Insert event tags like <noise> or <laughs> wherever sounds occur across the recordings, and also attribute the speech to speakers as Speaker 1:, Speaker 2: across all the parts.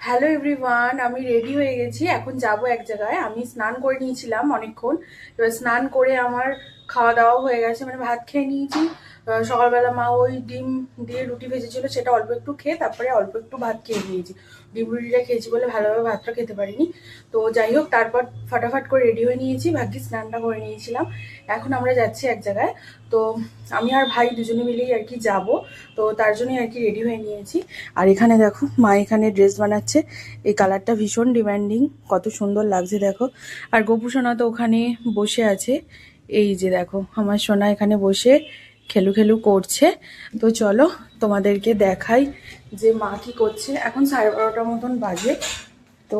Speaker 1: Hello everyone আমি ready হয়ে গেছি। এখন যাব এক জায়গায়। আমি স্নান করে নিয়েছিলাম অনেকক্ষণ। এবার স্নান করে আমার খাওয়া দাওয়া হয়ে গেছে। মানে ভাত খেয়ে নিয়েছি। সকালবেলা মা ওই ডিম দিয়ে রুটি ভেজেছিল, সেটা অল্প একটু খেয়ে তারপরে অল্প একটু ভাত খেয়ে নিয়েছি। ডিম রুটিটা খেয়েছি বলে ভালোভাবে ভাতটা খেতে পারিনি। তো যাই হোক, তারপর ফাটাফাট করে রেডি হয়ে নিয়েছি, ভাগ্যি স্নানটা করে নিয়েছিলাম। এখন আমরা যাচ্ছি এক জায়গায়। তো আমি আর ভাই দুজনে মিলেই আর কি যাব। তো তার জন্যই আর কি রেডি হয়ে নিয়েছি। আর এখানে দেখো, মা এখানে ড্রেস বানাচ্ছে। এই কালারটা ভীষণ ডিমান্ডিং কত সুন্দর লাগছে দেখো। আর গোপু সোনা তো ওখানে বসে আছে। এই যে দেখো, আমার সোনা এখানে বসে খেলু খেলু করছে। তো চলো তোমাদেরকে দেখাই যে মা কি করছে। এখন সাড়ে বারোটার মতন বাজে। তো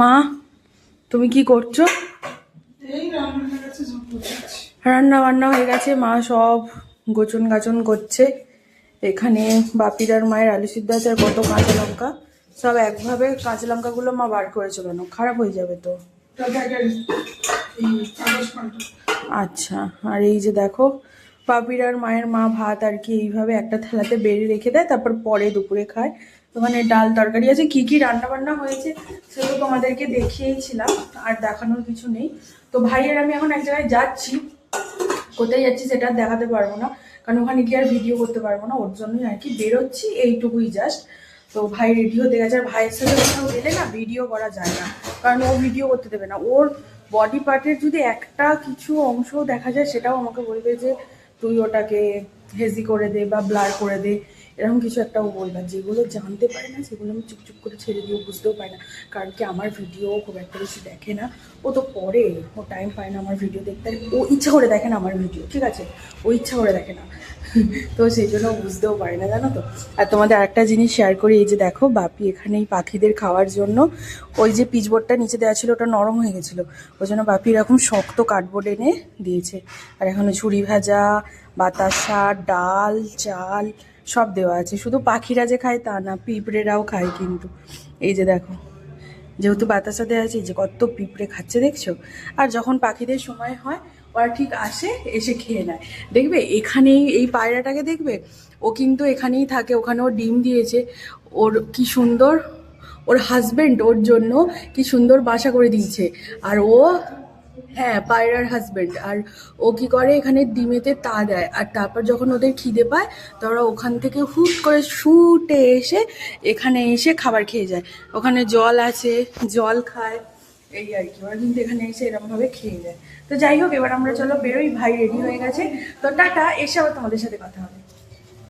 Speaker 1: মা তুমি কি করছ?
Speaker 2: রান্না
Speaker 1: বান্না হয়ে গেছে। মা সব গোচন গাচন করছে। এখানে বাপিরার মায়ের আলু সিদ্ধ আছে আর কত কাঁচা লঙ্কা। সব একভাবে কাঁচা লঙ্কাগুলো মা বার করেছে কেন? খারাপ হয়ে যাবে তো। আচ্ছা আর এই যে দেখো পাপিরার মায়ের মা ভাত আর কি এইভাবে একটা থালাতে বেড়ে রেখে দেয়, তারপর পরে দুপুরে খায়। ওখানে ডাল তরকারি আছে, কি কি রান্না বান্না হয়েছে সেগুলো তোমাদেরকে দেখিয়েছিলাম, আর দেখানোর কিছু নেই। তো ভাইয়ের আমি এখন এক জায়গায় যাচ্ছি, কোথায় যাচ্ছি সেটা আর দেখাতে পারব না, কারণ ওখানে গিয়ে আর ভিডিও করতে পারব না, ওর জন্যই আর কি বেরোচ্ছি, এইটুকুই জাস্ট তো ভাই রেডি হতে গেছে, আর ভাইয়ের সাথে কোথাও গেলে না ভিডিও করা যায় না, কারণ ও ভিডিও করতে দেবে না। ওর বডি পার্টের যদি একটা কিছু অংশ দেখা যায়, সেটাও আমাকে বলবে যে তুই ওটাকে হেজি করে দে বা ব্লার করে দে। এরকম কিছু একটা ও বলবে। যেগুলো জানতে পারে না, সেগুলো আমি চুপচুপ করে ছেড়ে দিয়ে বুঝতেও পারি না। কারণ কি আমার ভিডিও খুব একটা বেশি দেখে না। ও তো পরে ও টাইম পায় না আমার ভিডিও দেখতে। ও ইচ্ছা করে দেখে না আমার ভিডিও ঠিক আছে? ও ইচ্ছা করে দেখে না। <laughs> তো সেই জন্য বুঝতেও পারে না, জানো তো? আর তোমাদের আরেকটা জিনিস শেয়ার করি, এই যে দেখো, বাপি এখানে এই পাখিদের খাওয়ার জন্য ওই যে পিচবোর্ডটা নিচে দেওয়া ছিল, ওটা নরম হয়ে গেছিল। ওই জন্য বাপি এরকম শক্ত কার্ডবোর্ড এনে দিয়েছে। আর এখানে ঝুড়ি ভাজা, বাতাসা, ডাল, চাল সব দেওয়া আছে। শুধু পাখিরা যে খায় তা না, পিঁপড়েরাও খায় কিন্তু। এই যে দেখো, যেহেতু বাতাসা দেওয়া আছে যে কত পিঁপড়ে খাচ্ছে দেখছ? আর যখন পাখিদের সময় হয়, ওরা ঠিক আসে, এসে খেয়ে নেয়। দেখবে, এখানেই এই পায়রাটাকে দেখবে? ও কিন্তু এখানেই থাকে ওখানে ও ডিম দিয়েছে। ওর কি সুন্দর, ওর হাজবেন্ড ওর জন্য কি সুন্দর বাসা করে দিয়েছে। আর ও হ্যাঁ পায়রার হাজবেন্ড আর ও কি করে এখানে ডিমেতে তা দেয়, আর তারপর যখন ওদের খিদে পায়, তারা ওখান থেকে হুট করে শুটে এসে এখানে এসে খাবার খেয়ে যায়। ওখানে জল আছে, জল খায়, এই আর কি, ওরা কিন্তু এখানে এসে এরকমভাবে খেয়ে যায়। তো যাই হোক, এবার আমরা চলো বেরোই, ভাই রেডি হয়ে গেছে। তো টাটা, এসে আবার তোমাদের সাথে কথা হবে।